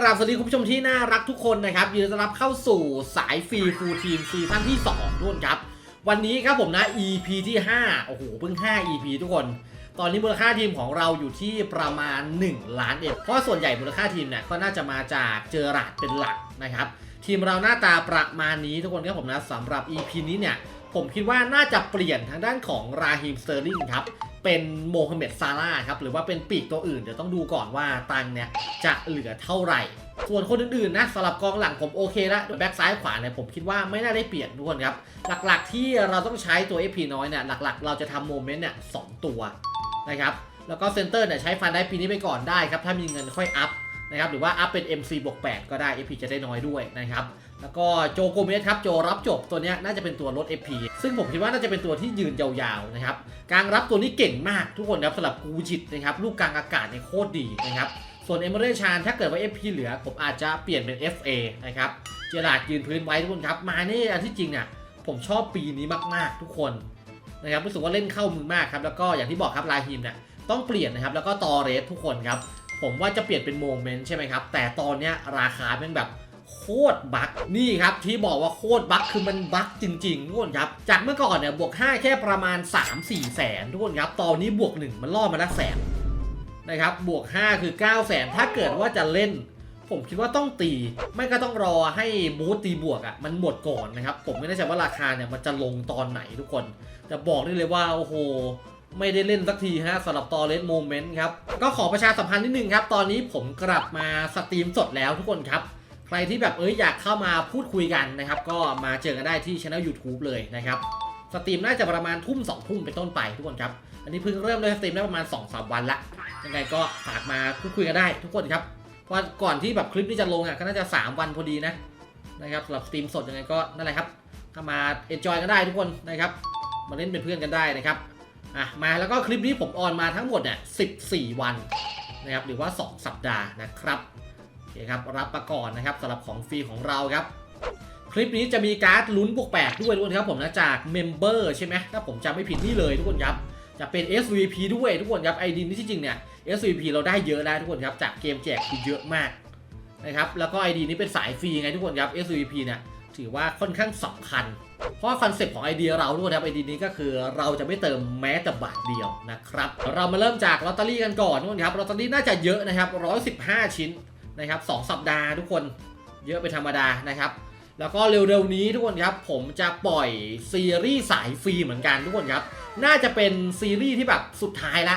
กราบสวัสดีคุณผู้ชมที่น่ารักทุกคนนะครับยินดีต้อนรับเข้าสู่สายฟรีฟูลทีมซีซั่นที่2ทุกคนครับ วันนี้ครับผมนะ EP ที่ 5 โอ้โห เพิ่ง 5 EP ทุกคน ตอนนี้มูลค่าทีมของเราอยู่ที่ประมาณ 1 ล้านเอ็มเพราะว่าส่วนใหญ่มูลค่าทีมเนี่ยก็น่าจะมาจากเจอราดเป็นหลักนะครับ ทีมเราหน้าตาประมาณนี้ทุกคนครับผมนะสำหรับ EP นี้เนี่ยผมคิดว่าน่าจะเปลี่ยนทางด้านของราฮิมสเตอร์ลิงครับ เป็นโมฮัมเหม็ดซาร่าครับหรือว่าเป็นปีกตัวอื่นเดี๋ยวต้องดูก่อนว่าตังเนี่ยจะเหลือเท่าไหร่ ส่วนคนอื่นๆนะสำหรับกองหลังผมโอเคแล้วแบ็กซ้ายขวาเนี่ยผมคิดว่าไม่น่าได้เปลี่ยนทุกคนครับ หลักๆที่เราต้องใช้ตัว FP น้อยเนี่ยหลักๆ เราจะทำโมเมนต์เนี่ยสองตัวนะครับแล้วก็เซนเตอร์เนี่ยใช้ฟันได้ปีนี้ไปก่อนได้ครับถ้ามีเงินค่อยอัพนะครับหรือว่าอัพเป็น MC บวก8ก็ได้ FP จะได้น้อยด้วยนะครับ แล้วก็โจโกเมสครับโจรับจบตัวนี้น่าจะเป็นตัวลด FP ซึ่งผมคิดว่าน่าจะเป็นตัวที่ยืนยาวๆนะครับกลางรับตัวนี้เก่งมากทุกคนครับสำหรับกูจิตนะครับลูกกลางอากาศเนี่ยโคตรดีนะครับส่วนเอเมเรชานถ้าเกิดว่า FP เหลือผมอาจจะเปลี่ยนเป็น FA นะครับเจอราดยืนพื้นไว้ทุกคนครับมาเนี่อันที่จริงเนี่ยผมชอบปีนี้มากๆทุกคนนะครับรู้สึกว่าเล่นเข้ามือมากครับแล้วก็อย่างที่บอกครับลาฮิมเนี่ยต้องเปลี่ยนนะครับแล้วก็ตอเรสทุกคนครับผมว่าจะเปลี่ยนเป็นโมเมนต์ใช่ไหมครับแต่ตอนเนี้ยราคาเป็นแบบ โคตรบั๊กนี่ครับที่บอกว่าโคตรบั๊กคือมันบั๊กจริงๆทุกคนครับจากเมื่อก่อนเนี่ยบวก 5 แค่ประมาณ 3-4 แสนทุกคนครับตอนนี้บวก 1 มันล่อมาละแสนนะครับบวก 5 คือ 9 แสนถ้าเกิดว่าจะเล่น ผมคิดว่าต้องตี ไม่ก็ต้องรอให้บูธตีบวกอะ่ะมันหมดก่อนนะครับ ผมไม่แน่ใจว่าราคาเนี่ยมันจะลงตอนไหนทุกคน แต่บอกได้เลยว่าโอ้โหไม่ได้เล่นสักทีฮะสำหรับตอเลสโมเมนต์ครับ ก็ขอประชาสัมพันธ์นิดนึงครับ ตอนนี้ผมกลับมาสตรีมสดแล้วทุกคนครับ ใครที่แบบเอ้ยอยากเข้ามาพูดคุยกันนะครับ ก็มาเจอกันได้ที่ช่อง YouTube เลยนะครับสตรีมน่าจะประมาณทุ่มสองทุ่มเป็นต้นไปทุกคนครับ อันนี้เพิ่งเริ่มเลยสตรีมได้ประมาณ2อสวันละ ยังไงก็ฝากมาพูดคุยกันได้ทุกคนครับ เพราะว่าก่อนที่แบบคลิปนี้จะลงอะก็น่าจะ 3 วันพอดีนะนะครับสำหรับสตรีมสดยังไงก็นั่นแหละครับเข้ามาเอนจอยกันได้ทุกคนนะครับมาเล่นเป็นเพื่อนกันได้นะครับอะมาแล้วก็คลิปนี้ผมออนมาทั้งหมดเนี่ย14 วันนะครับหรือว่า 2 สัปดาห์นะครับ เคครับรับประก่อนนะครับสำหรับของฟรีของเราครับ คลิปนี้จะมีการ์ดลุ้นบวกแปดด้วยทุกคนครับผมนะจากเมมเบอร์ใช่ไหมถ้าผมจำไม่ผิดนี่เลยทุกคนครับจะเป็น SVP ด้วยทุกคนครับไอดีนี้ที่จริงเนี่ย SVP เราได้เยอะแล้วทุกคนครับจากเกมแจกคือเยอะมากนะครับแล้วก็ ID นี้เป็นสายฟรีไงทุกคนครับ SVP เนี่ยถือว่าค่อนข้างสำคัญ เพราะคอนเซปต์ของ ID เดียเราทุกคนครับ ID นี้ก็คือเราจะไม่เติมแม้แต่บาทเดียวนะครับ เรามาเริ่มจากลอตเตอรี่กันก่อนทุกคนครับลอตเตอรี่น่าจะเยอะนะครับ115 ชิ้น นะครับ2สัปดาห์ทุกคนเยอะเป็นธรรมดานะครับ แล้วก็เร็วๆนี้ทุกคนครับ ผมจะปล่อยซีรีส์สายฟรีเหมือนกันทุกคนครับ น่าจะเป็นซีรีส์ที่แบบสุดท้ายละ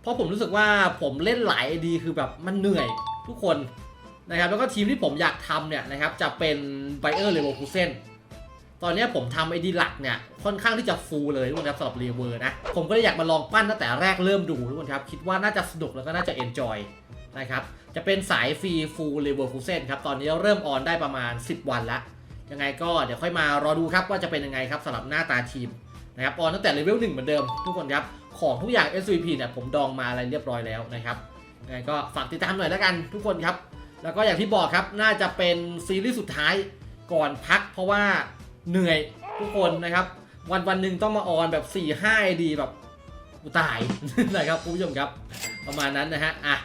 เพราะผมรู้สึกว่าผมเล่นหลายดีคือแบบมันเหนื่อยทุกคนนะครับ แล้วก็ทีมที่ผมอยากทำเนี่ยนะครับจะเป็นไบเออร์เลเวอร์คูเซนตอนนี้ผมทำไอดีหลักเนี่ยค่อนข้างที่จะฟูลเลยทุกคนครับสำหรับเรเวอร์นะ ผมก็เลยอยากมาลองปั้นตั้งแต่แรกเริ่มดูทุกคนครับ คิดว่าน่าจะสนุกแล้วก็น่าจะเอนจอย นะครับจะเป็นสายฟรีฟูลเลเวอร์คูเซนครับตอนนี้เริ่มออนได้ประมาณ 10 วันละยังไงก็เดี๋ยวค่อยมารอดูครับว่าจะเป็นยังไงครับสำหรับหน้าตาทีมนะครับออนตั้งแต่เลเวลหนึ่งเหมือนเดิมทุกคนครับของทุกอย่าง SVP เนี่ยผมดองมาอะไรเรียบร้อยแล้วนะครับยังไงก็ฝากติดตามหน่อยแล้วกันทุกคนครับ แล้วก็อย่างที่บอกครับน่าจะเป็นซีรีส์สุดท้ายก่อนพัก เพราะว่าเหนื่อยทุกคนนะครับ วันวันหนึ่งต้องมาออนแบบ4 5ดีแบบกูตายนะครับคุณผู้ชมครับ ประมาณนั้นนะฮะอะ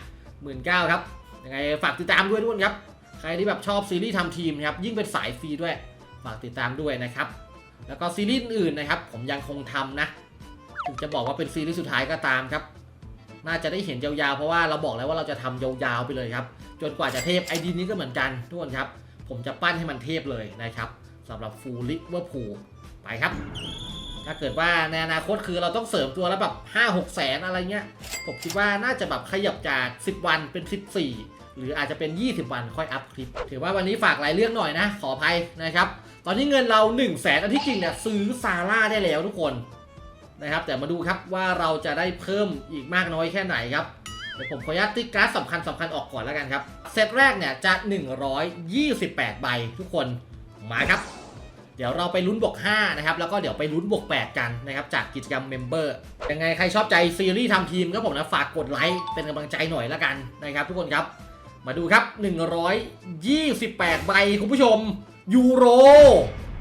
มื่นเก้าครับยังไงฝากติดตามด้วยทุกคนครับ ใครที่แบบชอบซีรีส์ทำทีมครับยิ่งเป็นสายฟรีด้วย ฝากติดตามด้วยนะครับ แล้วก็ซีรีส์อื่นนะครับ ผมยังคงทำนะถึงจะบอกว่าเป็นซีรีส์สุดท้ายก็ตามครับ น่าจะได้เห็นยาวๆ เพราะว่าเราบอกแล้วว่าเราจะทำยาวๆไปเลยครับ จนกว่าจะเทพไอดีนี้ก็เหมือนกันทุกคนครับ ผมจะปั้นให้มันเทพเลยนะครับสำหรับฟูลิเวอร์พูลไปครับ ถ้าเกิดว่าในอนาคตคือเราต้องเสริมตัวแล้วแบบ5 6แสนอะไรเงี้ย ผมคิดว่าน่าจะแบบขยับจาก 10 วันเป็น 14 หรืออาจจะเป็น 20 วันค่อยอัพคลิป ถือว่าวันนี้ฝากหลายเรื่องหน่อยนะ ขออภัยนะครับ ตอนนี้เงินเรา 1 0 0 0 0แสนอันที่จริงเนี่ยซื้อซาร่าได้แล้วทุกคนนะครับ แต่มาดูครับว่าเราจะได้เพิ่มอีกมากน้อยแค่ไหนครับเดี๋ยวผมขออนุญาตติ๊กการ์ดสำคัญสำคัญออกก่อนแล้วกันครับ เซตแรกเนี่ยจะ 128 ใบทุกคน มาครับ เดี๋ยวเราไปลุ้นบวก5นะครับแล้วก็เดี๋ยวไปลุ้นบวก8 กันนะครับจากกิจกรรมเมมเบอร์ยังไงใครชอบใจซีรีส์ทำทีมก็ผมนะฝากกดไลค์เป็นกำลังใจหน่อยแล้วกันนะครับทุกคนครับมาดูครับ 128 ใบคุณผู้ชม ยูโร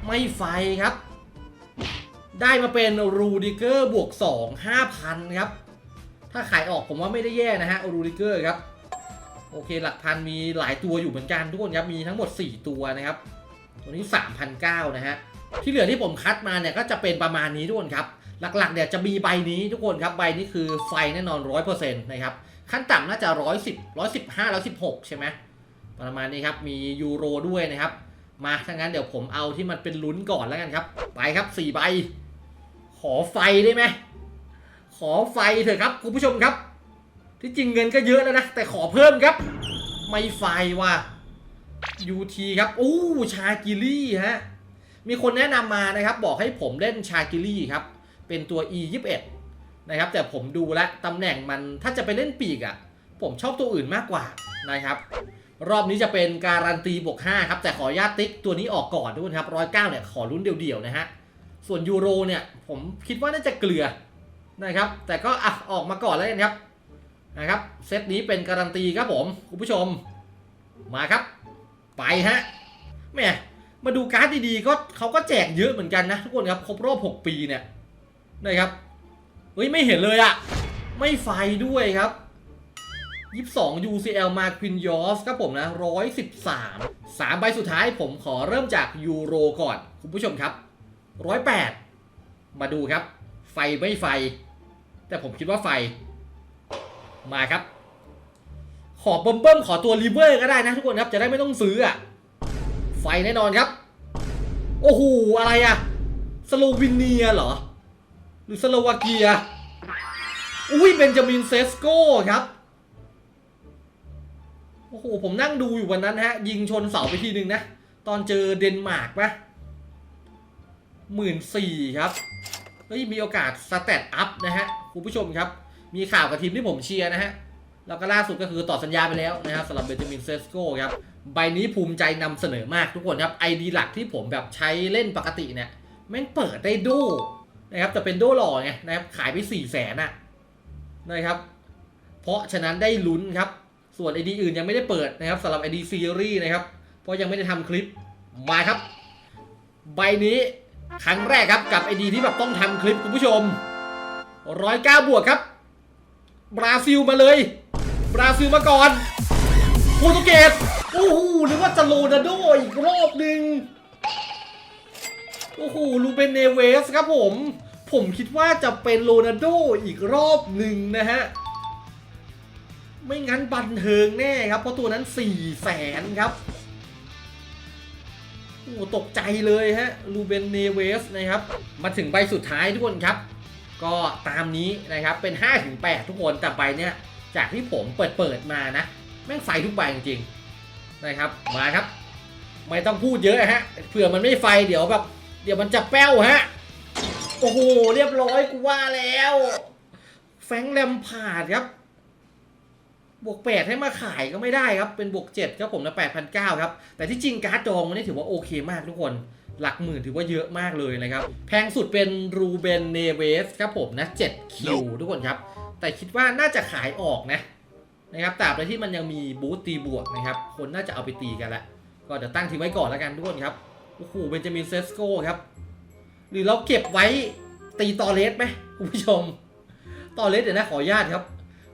ไม่ไฟครับ ได้มาเป็นรูดิเกอร์บวก 2 5,000 ครับ ถ้าขายออกผมว่าไม่ได้แย่นะฮะรูดิเกอร์ครับ โอเคหลักพันมีหลายตัวอยู่เหมือนกันทุกคนครับ มีทั้งหมด 4 ตัวนะครับ ตัวนี้3,009นะฮะ ที่เหลือที่ผมคัดมาเนี่ยก็จะเป็นประมาณนี้ทุกคนครับ หลักๆเนี่ยจะมีใบนี้ทุกคนครับ ใบนี้คือไฟแน่นอน 100%นะครับ ขั้นต่ำน่าจะ 110 115 116 ใช่ไหมประมาณนี้ครับ มียูโรด้วยนะครับ มาถ้างั้นเดี๋ยวผมเอาที่มันเป็นลุ้นก่อนแล้วกันครับ ไปครับ4ใบ ขอไฟได้ไหม ขอไฟเถอะครับคุณผู้ชมครับ ที่จริงเงินก็เยอะแล้วนะ แต่ขอเพิ่มครับ ไม่ไฟว่ะ UT ครับโอ้ชากิลี่ฮะมีคนแนะนำมานะครับ บอกให้ผมเล่นชากิลี่ครับ เป็นตัว E 21นะครับ แต่ผมดูแลตำแหน่งมันถ้าจะไปเล่นปีกอะ่ะ ผมชอบตัวอื่นมากกว่านะครับ รอบนี้จะเป็นการันตีบวก5ครับ แต่ขอญาตติ๊กตัวนี้ออกก่อนทุกคนครับร้อยเก้าเนี่ยขอลุ้นเดี่ยวๆนะฮะส่วนยูโรเนี่ย ผมคิดว่าน่าจะเกลือนะครับ แต่ก็อะออกมาก่อนแล้วกันครับนะครับ เซตนี้เป็นการันตีครับผม คุณผู้ชมมาครับ ไปฮะแม่มาดูการ์ดดีๆก็เขาก็แจกเยอะเหมือนกันนะทุกคนครับครบรอบ 6 ปีเนี่ยนะครับเฮ้ยไม่เห็นเลยอะไม่ไฟด้วยครับ 22 UCL มาควินยอสครับผมนะ 113 3ใบสุดท้ายผมขอเริ่มจากยูโรก่อน คุณผู้ชมครับ 108 มาดูครับ ไฟไม่ไฟ แต่ผมคิดว่าไฟมาครับ ขอเบิ่มเบิ่มๆขอตัวรีเวอร์ก็ได้นะทุกคนครับจะได้ไม่ต้องซื้ออะไฟแน่นอนครับ โอ้โหอะไรอะสโลวิเนียเหรอ หรือสโลวาเกีย อุ้ยเบนจามินเซสโก้ครับ โอ้โห ผมนั่งดูอยู่วันนั้นฮะ ยิงชนเสาไปทีหนึ่งนะ ตอนเจอเดนมาร์กปะหมื่นสี่ครับ เฮ้ย มีโอกาสสเตตอัพนะฮะ คุณผู้ชมครับ มีข่าวกับทีมที่ผมเชียร์นะฮะ แล้วก็ล่าสุดก็คือต่อสัญญาไปแล้วนะครับสำหรับเบนจามินเซสโก้ครับใบนี้ภูมิใจนำเสนอมากทุกคนครับไอดีหลักที่ผมแบบใช้เล่นปกติเนี่ยแม่งเปิดได้โดนะครับแต่เป็นโดหล่อไงนะครับขายไป4ี่แสนอะนะครับ เพราะฉะนั้นได้ลุ้นครับ ส่วนไอดีอื่นยังไม่ได้เปิดนะครับสำหรับไอดีซีรีส์นะครับ เพราะยังไม่ได้ทำคลิปมาครับ ใบนี้ครั้งแรกครับกับไอดีที่แบบต้องทำคลิปคุณผู้ชมร้อยเก้าบวกครับบราซิลมาเลย บราซิลมาก่อนโปรตุเกสโอ้โหนึกว่าจะโรนัลโดอีกรอบหนึ่งโอ้โหลูเบนเนเวสครับผม ผมคิดว่าจะเป็นโรนัลโดอีกรอบหนึ่งนะฮะ ไม่งั้นบันเทิงแน่ครับ เพราะตัวนั้น4ี่แสนครับโอ้โหตกใจเลยฮะลูเบนเนเวสนะครับ มาถึงใบสุดท้ายทุกคนครับ ก็ตามนี้นะครับเป็น 5-8 ทุกคนแต่ใบเนี้ย จากที่ผมเปิดเปิดมานะ แม่งไฟทุกใบจริงๆนะครับ มาครับ ไม่ต้องพูดเยอะฮะเผื่อมันไม่ไฟเดี๋ยวแบบ เดี๋ยวมันจะแป้วฮะ โอ้โห เรียบร้อยกูว่าแล้ว แฟรงค์แลมพาร์ดครับ บวก8ให้มาขายก็ไม่ได้ครับ เป็นบวก7ครับผมนะ8,900ครับ แต่ที่จริงการ์ดจองวันนี้ถือว่าโอเคมากทุกคนหลักหมื่นถือว่าเยอะมากเลยนะครับ แพงสุดเป็นรูเบนเนเวสครับผมนะ7คิวทุกคนครับ แต่คิดว่าน่าจะขายออกนะนะครับตราบใดที่มันยังมีบูสต์ตีบวกนะครับ คนน่าจะเอาไปตีกันละก็เดี๋ยวตั้งทิ้งไว้ก่อนแล้วกันทุกคนครับโอ้โหเบนจามินเซสโก้ครับ หรือเราเก็บไว้ตีตอเลสไหมคุณผู้ชมตอเลสเดี๋ยวนะขออนุญาตครับ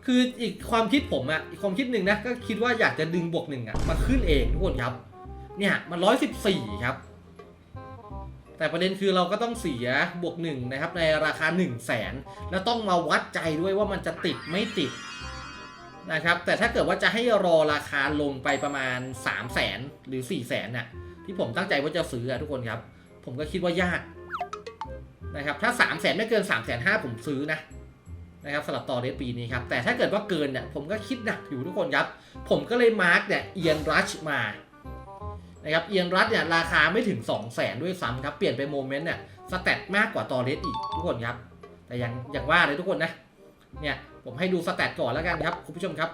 คืออีกความคิดผมอะอีกความคิดหนึ่งนะก็คิดว่าอยากจะดึงบวกหนึ่งอะมาขึ้นเองทุกคนครับ เนี่ยมันร้อยสิบสี่ครับ แต่ประเด็นคือเราก็ต้องเสียบวกหนึ่งนะครับในราคา 1 0 0 0 0แสนแล้วต้องมาวัดใจด้วยว่ามันจะติดไม่ติดนะครับแต่ถ้าเกิดว่าจะให้รอราคาลงไปประมาณ 3 0 0แสนหรือ 4 0 0แสนน่ะที่ผมตั้งใจว่าจะซื้อทุกคนครับ ผมก็คิดว่ายากนะครับถ้า 3 0 0แสนไม่เกิน 3 5 0 0 0ผมซื้อนะนะครับสำหรับต่อเดปีนี้ครับแต่ถ้าเกิดว่าเกินเนี่ยผมก็คิดหนักอยู่ทุกคนครับ ผมก็เลยมาร์กเนี่ยเอียนรัชมา นะครับเอียนรัตเนี่ยราคาไม่ถึง 2 0 0แสนด้วยซ้ำครับ เปลี่ยนไปโมเมนต์เนี่ยสแตทมากกว่าตอเลสอีกทุกคนครับ แต่อย่างอย่างว่าเลยทุกคนนะเนี่ยผมให้ดูสแตทก่อนแล้วกันครับ คุณผู้ชมครับ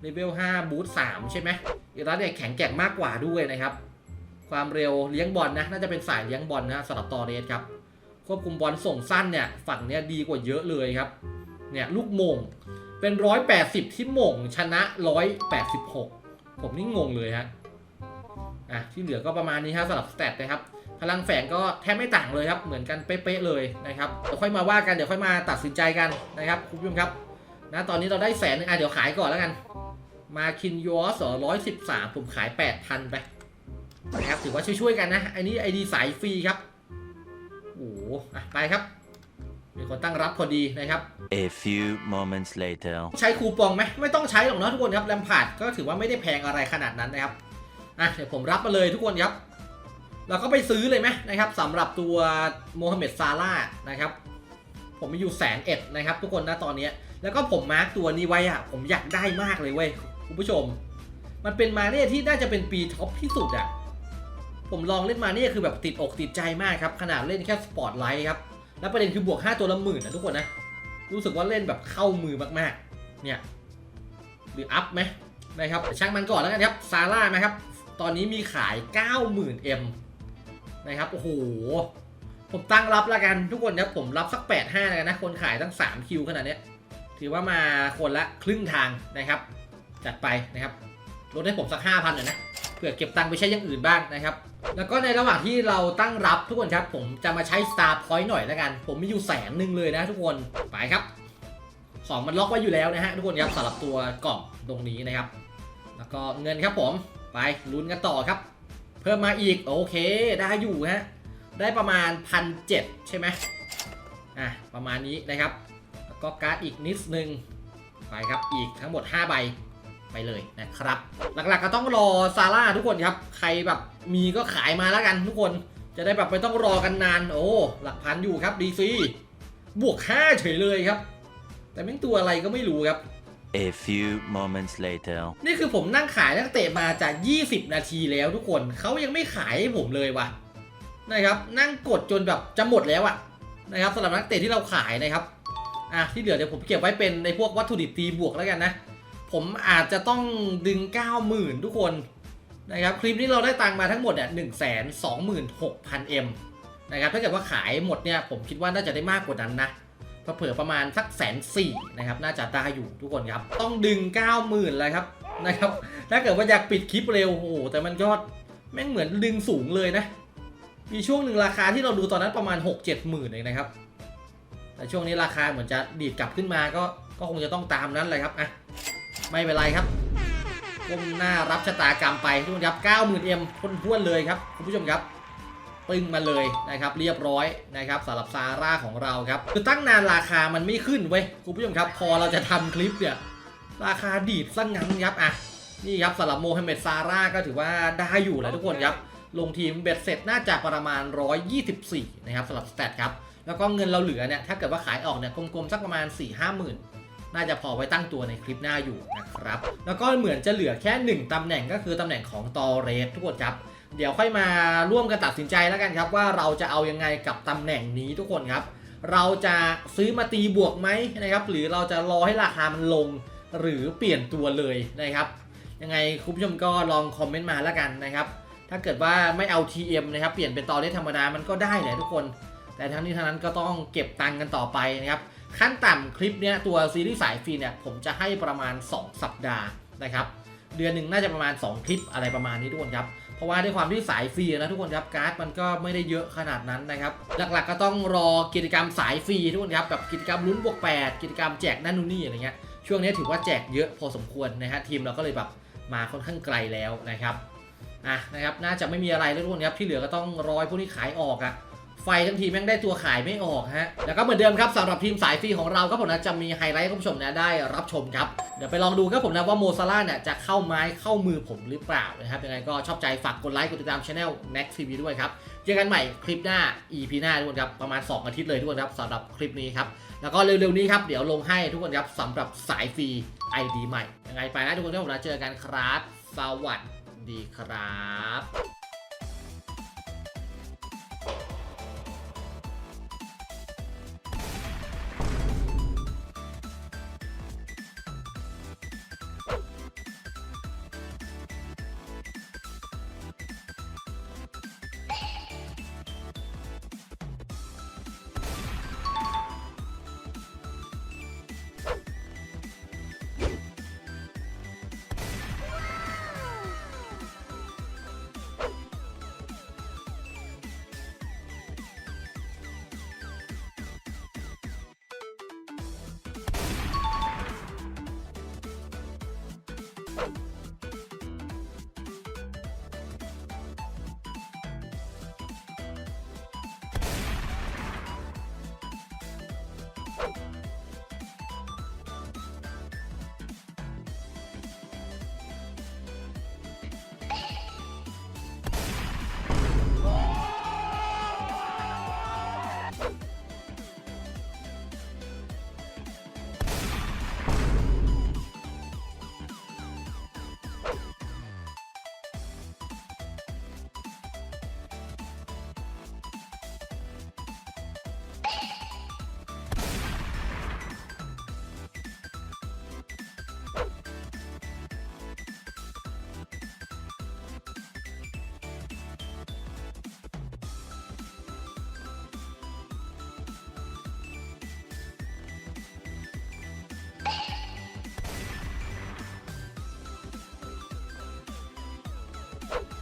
เลเวล5บูท3ใช่ไหมเอียนรัตเนี่ยแข็งแกร่งมากกว่าด้วยนะครับ ความเร็วเลี้ยงบอลนะน่าจะเป็นสายเลี้ยงบอลนะสำหรับตอเลสครับควบคุมบอลส่งสั้นเนี่ยฝั่งเนี้ยดีกว่าเยอะเลยครับเนี่ยลูกมงเป็น 180 ที่มงชนะ 186 ผมนี่งงเลยฮะ อะที่เหลือก็ประมาณนี้ครับสำหรับสเตตนะครับพลังแฝงก็แทบไม่ต่างเลยครับ เหมือนกันเป๊ะๆเลยนะครับเดี๋ยวค่อยมาว่ากันเดี๋ยวค่อยมาตัดสินใจกันนะครับคุณผู้ชมครับนะตอนนี้เราได้แสนหนึงอะเดี๋ยวขายก่อนแล้วกัน มาคินยอสร้อยสิบสามผมขายแปดพันไปนะครับถือว่าช่วยๆกันนะอันนี้ไอดีสายฟรีครับโอ้โหอะไปครับมีคนตั้งรับพอดีนะครับ A few moments later. ใช้คูปองไหมไม่ต้องใช้หรอกเนาะทุกคนครับแลมพาร์ดก็ถือว่าไม่ได้แพงอะไรขนาดนั้นนะครับ อะเดี๋ยวผมรับมาเลยทุกคนครับเราก็ไปซื้อเลยไหมนะครับสำหรับตัวโมฮัมเหม็ดซาร่านะครับ ผมมีอยู่แสนเอ็ดนะครับ ทุกคนนะตอนนี้แล้วก็ผมมาร์กตัวนี้ไว้อะผมอยากได้มากเลยเว้ยคุณผู้ชม มันเป็นมาเน่ที่น่าจะเป็นปีท็อปที่สุดอะผมลองเล่นมาเน่คือแบบติดอกติดใจมากครับขนาดเล่นแค่สปอร์ตไลท์ครับแล้วประเด็นคือบวก 5 ตัวละหมื่นนะทุกคนนะรู้สึกว่าเล่นแบบเข้ามือมากๆ เนี่ยหรืออัพไหมนะครับช่างมันก่อนแล้วกันครับซาร่าไหมครับ ตอนนี้มีขาย 90,000 M นะครับ โอ้โห ผมตั้งรับแล้วกันทุกคนครับผมรับสัก 85แล้วกันนะ คนขายตั้ง 3 คิวขนาดนี้ ถือว่ามาคนละครึ่งทางนะครับ จัดไปนะครับ ลดให้ผมสัก 5,000หน่อยนะ เผื่อเก็บตังค์ไปใช้อย่างอื่นบ้างนะครับ แล้วก็ในระหว่างที่เราตั้งรับทุกคนครับ ผมจะมาใช้ Star Point หน่อยแล้วกัน ผมมีอยู่แสนหนึ่งเลยนะทุกคน ไปครับ ของมันล็อกไว้อยู่แล้วนะฮะทุกคนครับสำหรับตัวกล่องตรงนี้นะครับ แล้วก็เงินครับผม ไปลุ้นกันต่อครับ เพิ่มมาอีกโอเคได้อยู่ฮะได้ประมาณพันเใช่ไหมอะประมาณนี้นะครับแล้วก็การ์ดอีกนิดนึงไปครับอีกทั้งหมด 5 ใบไปเลยนะครับ หลักๆก็ต้องรอซาร่าทุกคนครับ ใครแบบมีก็ขายมาแล้วกันทุกคนจะได้แบบไม่ต้องรอกันนาน โอ้หลักพันอยู่ครับดีซีบวก5เฉยเลยครับ แต่ไม่งตัวอะไรก็ไม่รู้ครับ A few moments later. นี่คือผมนั่งขายนักเตะมาจาก 20 นาทีแล้วทุกคนเขายังไม่ขายให้ผมเลยวะนะครับ นั่งกดจนแบบจะหมดแล้วอะนะครับสำหรับนักเตะที่เราขายนะครับอะที่เหลือเดี๋ยวผมเก็บไว้เป็นในพวกวัตถุดิบตีบวกแล้วกันนะ ผมอาจจะต้องดึง 90,000 ทุกคนนะครับคลิปนี้เราได้ตังค์มาทั้งหมดเนี่ยหนึ่งแสนสองหมื่นหกพันเอ็มนะครับถ้าเกิดว่าขายหมดเนี่ยผมคิดว่าน่าจะได้มากกว่านั้นนะ เผื่อประมาณสักแสนสี่นะครับ น่าจะได้อยู่ทุกคนครับ ต้องดึง 90,000เลยครับนะครับ ถ้าเกิดว่าอยากปิดคลิปเร็วโอ้แต่มันก็แม่งเหมือนดึงสูงเลยนะ มีช่วงหนึ่งราคาที่เราดูตอนนั้นประมาณ 6-7หมื่นเองนะครับ แต่ช่วงนี้ราคาเหมือนจะดีดกลับขึ้นมาก็ก็คงจะต้องตามนั้นเลยครับอะไม่เป็นไรครับก้มหน้ารับชะตากรรมไปทุกคนครับ 90,000 M พ้นพ้วนๆเลยครับคุณผู้ชมครับ ปึ้งมาเลยนะครับเรียบร้อยนะครับสำหรับซาร่าของเราครับคือตั้งนานราคามันไม่ขึ้นเว้ยคุณผู้ชมครับ พอเราจะทำคลิปเนี่ยราคาดีดซะงั้นครับอะนี่ครับสำหรับโมฮัมเหม็ดซาร่าก็ถือว่าได้อยู่แล้วทุกคนครับลงทีมเบ็ดเสร็จน่าจะประมาณ 124 นะครับสำหรับสเตตครับแล้วก็เงินเราเหลือเนี่ยถ้าเกิดว่าขายออกเนี่ยกลมๆสักประมาณ 4 5หมื่นน่าจะพอไว้ตั้งตัวในคลิปหน้าอยู่นะครับ แล้วก็เหมือนจะเหลือแค่ 1 ตำแหน่งก็คือตำแหน่งของตอเรสทุกคนครับ เดี๋ยวค่อยมาร่วมกันตัดสินใจแล้วกันครับ ว่าเราจะเอายังไงกับตำแหน่งนี้ทุกคนครับ เราจะซื้อมาตีบวกไหมนะครับ หรือเราจะรอให้ราคามันลง หรือเปลี่ยนตัวเลยนะครับ ยังไงคุณผู้ชมก็ลองคอมเมนต์มาแล้วกันนะครับ ถ้าเกิดว่าไม่เอา TM นะครับ เปลี่ยนเป็นตอเลสธรรมดามันก็ได้แหละทุกคน แต่ทั้งนี้ทั้งนั้นก็ต้องเก็บตังค์กันต่อไปนะครับขั้นต่ำคลิปเนี้ยตัวซีรีส์สายฟรีเนี่ยผมจะให้ประมาณ 2 สัปดาห์นะครับ เดือนหนึ่งน่าจะประมาณ 2 คลิปอะไรประมาณนี้ทุกคนครับ เพราะว่าด้วยความที่สายฟรีนะทุกคนครับการ์ดมันก็ไม่ได้เยอะขนาดนั้นนะครับหลักๆก็ต้องรอกิจกรรมสายฟรีทุกคนครับแบบกิจกรรมลุ้นบวก8กิจกรรมแจกนั่นนู่นนี่อะไรเงี้ยช่วงนี้ถือว่าแจกเยอะพอสมควรนะฮะทีมเราก็เลยแบบมาค่อนข้างไกลแล้วนะครับอะนะครับน่าจะไม่มีอะไรแล้วทุกคนครับที่เหลือก็ต้องรอยพวกนี้ขายออกอะ ไฟทั้งทีมแม่งได้ตัวขายไม่ออกฮะ แล้วก็เหมือนเดิมครับสำหรับทีมสายฟรีของเราครับผมนะจะมีไฮไลท์ให้คุณผู้ชมนะได้รับชมครับ เดี๋ยวไปลองดูครับผมนะว่าโมซาร่าเนี่ยจะเข้าไม้เข้ามือผมหรือเปล่านะครับยังไงก็ชอบใจฝากกดไลค์กดติดตามช anel next tv ด้วยครับ เจอกันใหม่คลิปหน้า EP หน้าทุกคนครับประมาณ 2 อาทิตย์เลยทุกคนครับสำหรับคลิปนี้ครับแล้วก็เร็วๆนี้ครับเดี๋ยวลงให้ทุกคนครับสำหรับสายฟรี ID ใหม่ยังไงไปนะทุกคนครับผมนะเจอกันครับสวัสดีครับ Bye. you